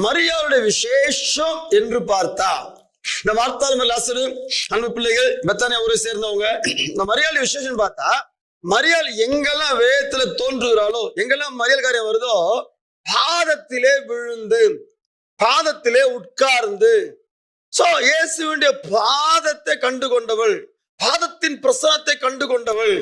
மரியாளுடைய விசேஷம் என்று பார்த்தா இந்த வார்த்தாலும் லாசரு அன்பு பிள்ளைகள் பெத்தானியா ஊரை சேர்ந்தவங்க இந்த மரியாளுடைய விசேஷம் பார்த்தா மரியாள் எங்கெல்லாம் வேதத்துல தோன்றுகிறாளோ எங்கெல்லாம் மரியாள் காரியம் வருதோ பாதத்திலே விழுந்து பாதத்திலே உட்கார்ந்து. சோ இயேசுவினுடைய பாதத்தை கண்டு கொண்டவள் பாதத்தின் பிரசனத்தை கண்டு கொண்டவள்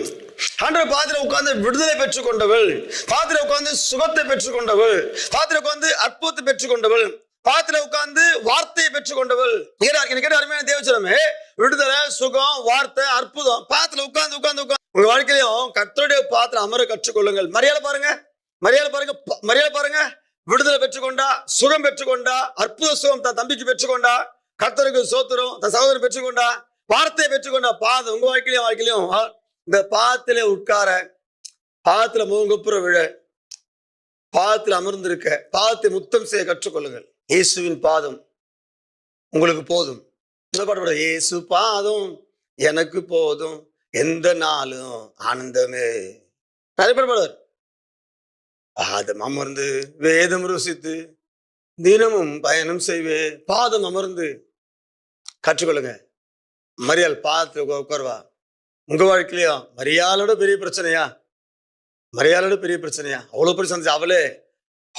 ஆண்டவர் பாதில உட்கார்ந்து விடுதலை பெற்றுக் கொண்டவள் பாதில உட்கார்ந்து சுகத்தை பெற்றுக் கொண்டவள் பாதில உட்கார்ந்து அற்புதத்தை பெற்றுக்கொண்டவள். கொண்டவள் உட்கார்ந்து வார்த்தையை பெற்றுக்கொண்டவள். எனக்கு கேட்ட அருமையான தேவச்சனமே விடுதலை சுகம் வார்த்தை அற்புதம். பாத்துல உட்கார்ந்து உட்கார்ந்து உட்கார்ந்து. உங்க வாழ்க்கையிலும் கத்தருடைய பாத்திரம் அமர கற்றுக்கொள்ளுங்கள். மரியாதை பாருங்க மரியாதை பாருங்க மரியாதை பாருங்க. விடுதலை பெற்றுக்கொண்டா சுகம் பெற்றுக்கொண்டா அற்புத சுகம் தன் தம்பிக்கு பெற்றுக்கொண்டா கர்த்தருக்கு சோத்திரம் தன் சகோதரன் பெற்றுக்கொண்டா வார்த்தையை பெற்றுக்கொண்டா பாதம். உங்க வாழ்க்கையிலும் வாழ்க்கையிலும் இந்த பாத்துல உட்கார பாத்துல முகங்குப்புற விழ. பாதத்தில் அமர்ந்திருக்க பாதத்தை முத்தம் செய்ய கற்றுக்கொள்ளுங்கள். இயேசுவின் பாதம் உங்களுக்கு போதும். பாட்டு இயேசு பாதம் எனக்கு போதும். எந்த நாளும் ஆனந்தமே. நிறைய பேர் பாடுவார். பாதம் அமர்ந்து வேதம் ருசித்து தினமும் பயணம் செய்வே. பாதம் அமர்ந்து கற்றுக்கொள்ளுங்க. மரியாள் பாதத்தில் உட்கா- உட்காருவா. உங்க வாழ்க்கையிலயா மரியாளோட பெரிய பிரச்சனையா? மரியாளோட பெரிய பிரச்சனையா? அவ்வளவு பெரிய சந்திச்சு அவளே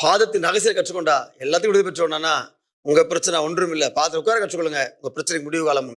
பாதத்தின் ரகசியம் கற்றுக்கொண்டா? எல்லாத்தையும் விடுதலை பெற்றோன்னா உங்க பிரச்சனை ஒன்றும் இல்லை. பாதத்தை உட்கார கற்றுக்கொள்ளுங்க. உங்க பிரச்சனைக்கு முடிவு காலம்